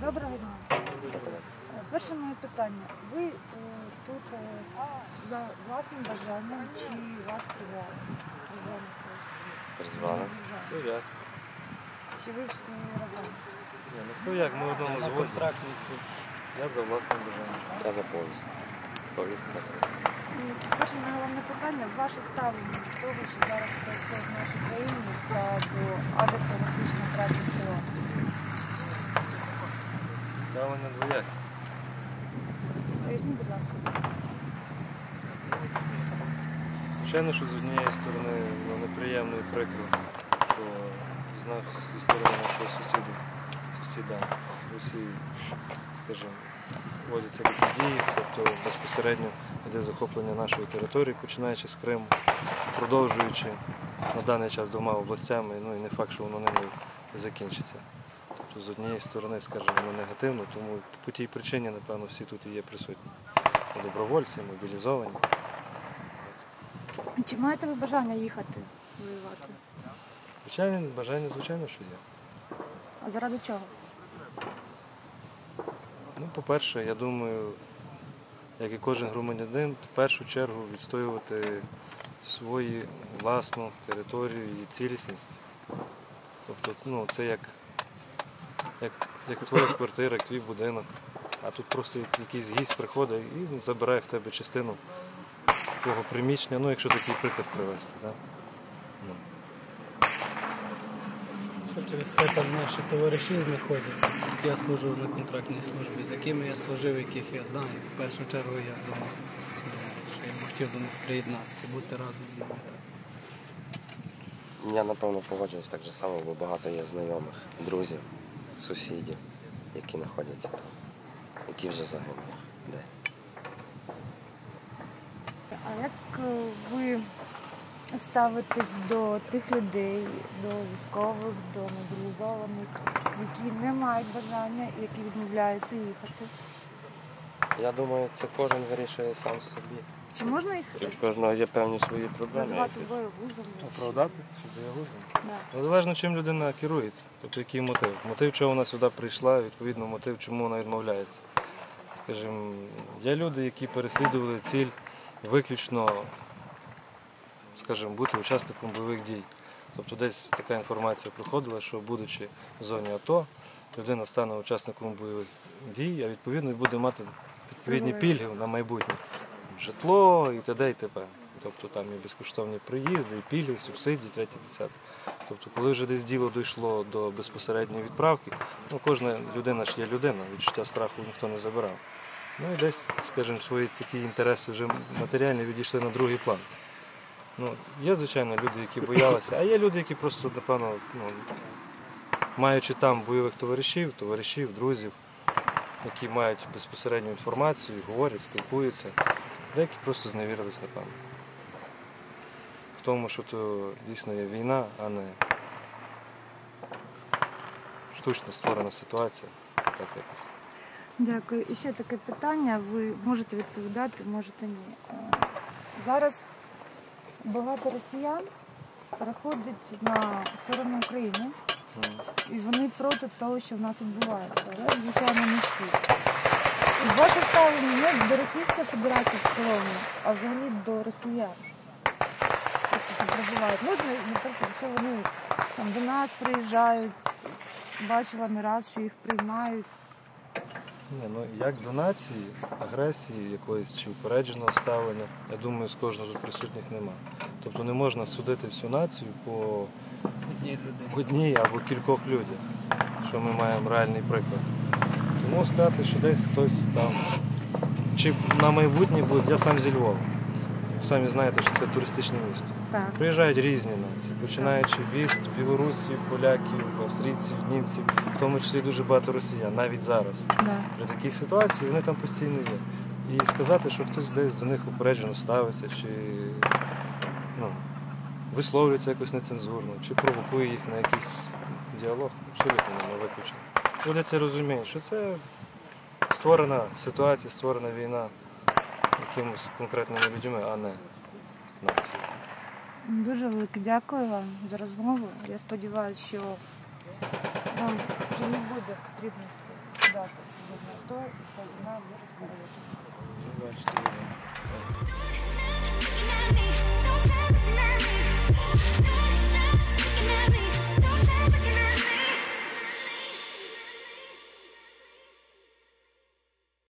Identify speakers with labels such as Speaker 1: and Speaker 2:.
Speaker 1: Доброго дня. Перше моє питання. Ви е, тут е, за власним бажанням чи вас призвали? Призвали на?
Speaker 2: Призвали.
Speaker 3: Хто як?
Speaker 1: Чи ви всі разом?
Speaker 3: Ні, ну хто як, ми в одному.
Speaker 2: Контрактний.
Speaker 3: Я за власним бажанням.
Speaker 2: Я за повість. Повість.
Speaker 1: І Перше головне питання ваше ставлення до того, що зараз відбувається в нашій країні та до антитерористичної операції в цілому.
Speaker 3: Ставлення двояке.
Speaker 1: Поясніть, будь ласка.
Speaker 3: Звичайно, що з однієї сторони ну, неприємно і прикро, що знав зі сторони нашого сусіда, сусіда Росії, скажімо, вводяться такі дії, тобто безпосередньо йде захоплення нашої території, починаючи з Криму, продовжуючи на даний час двома областями, ну і не факт, що воно ними закінчиться. Тобто з однієї сторони, скажімо, воно негативно, тому по тій причині, напевно, всі тут і є присутні. І добровольці, мобілізовані.
Speaker 1: Чи маєте ви бажання їхати воювати?
Speaker 3: Звичайно, бажання, звичайно, що є.
Speaker 1: А заради чого?
Speaker 3: Ну, по-перше, я думаю, як і кожен громадянин, в першу чергу відстоювати свою власну територію і цілісність. Тобто, ну, це як, як, як твоя квартира, як твій будинок. А тут просто якийсь гість приходить і забирає в тебе частину твого приміщення, ну якщо такий приклад привести. Да? Ну.
Speaker 4: Через те там наші товариші знаходяться. Я служу на контрактній службі, з якими я служив, яких я знаю. В першу чергу я за них що я б хотів до них приєднатися, бути разом з ними.
Speaker 2: Я напевно погоджуюсь так же само, бо багато є знайомих, друзів, сусідів, які знаходяться там, які вже загинули. Де?
Speaker 1: А як е, ви ставитесь до тих людей, до військових, до мобілізованих, які не мають бажання, які відмовляються їхати?
Speaker 2: Я думаю, це кожен вирішує сам собі.
Speaker 1: Чи можна їх
Speaker 2: І в кожного є певні свої проблеми.
Speaker 1: назвати
Speaker 2: якісь.
Speaker 1: боєгузом?
Speaker 3: Оправдати? Щоб боягузом?
Speaker 1: Да.
Speaker 3: Ну, залежно, чим людина керується, тобто який мотив. Мотив, чого вона сюди прийшла, відповідно, мотив, чому вона відмовляється. Скажімо, є люди, які переслідували ціль виключно, скажімо, бути учасником бойових дій. Тобто десь така інформація проходила, що будучи в зоні АТО, людина стане учасником бойових дій, а відповідно буде мати відповідні пільги на майбутнє. Житло і т.д. і т.п. Тобто там і безкоштовні приїзди, і пільги, і субсидії, третє, десяте. Тобто, коли вже десь діло дійшло до безпосередньої відправки, ну кожна людина ж є людина, відчуття страху ніхто не забирав. Ну і десь, скажімо, свої такі інтереси вже матеріальні відійшли на другий план. Ну, є, звичайно, люди, які боялися, а є люди, які просто, напевно, ну, маючи там бойових товаришів, товаришів, друзів, які мають безпосередню інформацію, говорять, спілкуються, деякі просто зневірились, напевно. В тому, що то дійсно є війна, а не штучно створена ситуація. Так якось.
Speaker 1: Дякую. І ще таке питання. Ви можете відповідати, можете ні. Е, Зараз багато росіян переходять на сторону України, і вони проти того, що в нас відбувається. Але, звичайно, не всі. І Ваше ставлення не до Російської Федерації в цілому, а взагалі до росіян. які проживають. Ну, наприклад, якщо вони там до нас приїжджають, бачила не раз, що їх приймають.
Speaker 3: Ні, ну як до нації, агресії якоїсь чи упередженого ставлення, я думаю, з кожного тут присутніх нема. Тобто не можна судити всю націю по
Speaker 4: Одній
Speaker 3: одній або кількох людях, що ми маємо реальний приклад. Тому сказати, що десь хтось там, чи на майбутнє буде, я сам зі Львова. Самі знаєте, що це туристичне місто.
Speaker 1: Так.
Speaker 3: Приїжджають різні нації, починаючи від білорусів, поляків, австрійців, німців, в тому числі дуже багато росіян, навіть зараз.
Speaker 1: Да.
Speaker 3: При такій ситуації вони там постійно є. І сказати, що хтось десь до них упереджено ставиться, чи ну, висловлюється якось нецензурно, чи провокує їх на якийсь діалог, абсолютно не виключено. Люди це розуміють, що це створена ситуація, створена війна якимось конкретними людьми, а не нацією.
Speaker 1: Дуже велике дякую вам за розмову. Я сподіваюся, що нам вже не буде потрібно дати то, це нам
Speaker 3: виросла.